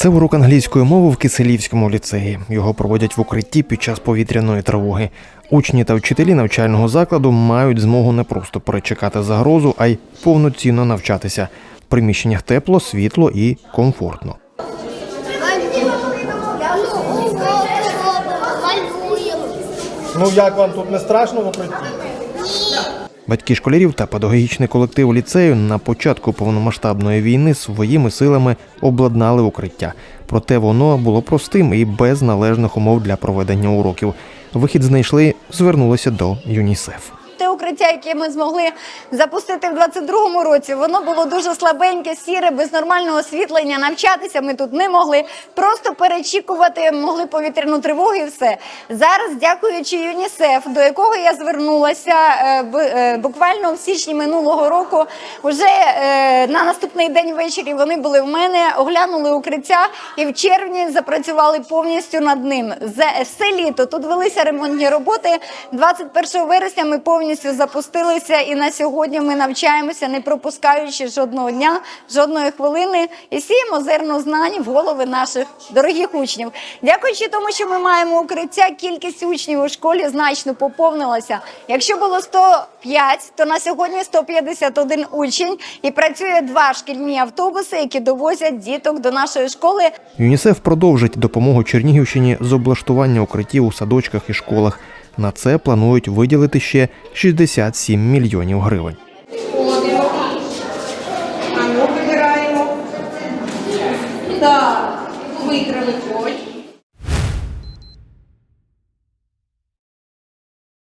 Це урок англійської мови в Киселівському ліцеї. Його проводять в укритті під час повітряної тривоги. Учні та вчителі навчального закладу мають змогу не просто перечекати загрозу, а й повноцінно навчатися. В приміщеннях тепло, світло і комфортно. Ну як вам тут не страшно в укритті? Батьки школярів та педагогічний колектив ліцею на початку повномасштабної війни своїми силами обладнали укриття. Проте воно було простим і без належних умов для проведення уроків. Вихід знайшли, звернулися до ЮНІСЕФ. Укриття, яке ми змогли запустити в 22-му році, воно було дуже слабеньке, сіре, без нормального освітлення. Навчатися ми тут не могли. Просто перечікувати могли повітряну тривогу і все. Зараз, дякуючи ЮНІСЕФ, до якого я звернулася е, е, буквально в січні минулого року, вже е, на наступний день ввечері вони були в мене, оглянули укриття і в червні запрацювали повністю над ним. За все літо тут велися ремонтні роботи. 21 вересня ми повністю запустилися, і на сьогодні ми навчаємося, не пропускаючи жодного дня, жодної хвилини, і сіємо зерно знань в голови наших дорогих учнів. Дякуючи тому, що ми маємо укриття, кількість учнів у школі значно поповнилася. Якщо було 105, то на сьогодні 151 учень, і працює два шкільні автобуси, які довозять діток до нашої школи. ЮНІСЕФ продовжить допомогу Чернігівщині з облаштування укриттів у садочках і школах. На це планують виділити ще 67 мільйонів гривень. Ходимо.